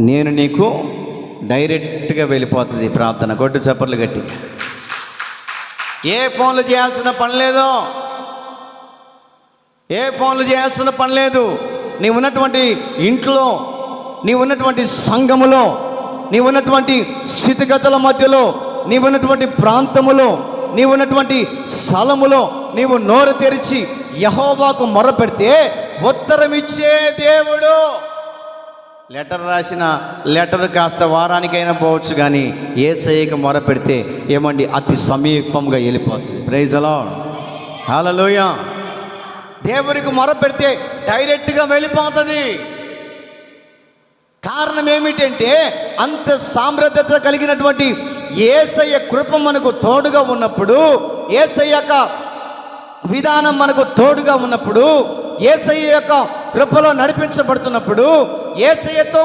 నేను నీకు డైరెక్ట్గా వెళ్ళిపోతుంది ప్రార్థన. గొడ్డు చప్పర్లు గట్టి. ఏ ఫోన్లు చేయాల్సిన పని లేదు. ఏ ఫోన్లు చేయాల్సిన పని లేదు. నీ ఉన్నటువంటి ఇంట్లో నీ ఉన్నటువంటి సంఘములో నీ ఉన్నటువంటి స్థితిగతుల మధ్యలో నీ ఉన్నటువంటి ప్రాంతములో నీ ఉన్నటువంటి స్థలములో నీవు నోరు తెరిచి యహోవాకు మొరపెడితే ఉత్తరమిచ్చే దేవుడు లెటర్ రాసిన లెటర్ కాస్త వారానికైనా పోవచ్చు కానీ ఏసఐకి మొర పెడితే ఏమండి అతి సమీపంగా వెళ్ళిపోతుంది. ప్రైజ్ అలా హలోయ దేవునికి మొర పెడితే డైరెక్ట్గా వెళ్ళిపోతుంది. కారణం ఏమిటంటే అంత సామ్రాజ్యత కలిగినటువంటి ఏసయ్య కృప మనకు తోడుగా ఉన్నప్పుడు ఏసయ్య యొక్క విధానం మనకు తోడుగా ఉన్నప్పుడు ఏసయ్య యొక్క కృపలో నడిపించబడుతున్నప్పుడు ఏసయ్యతో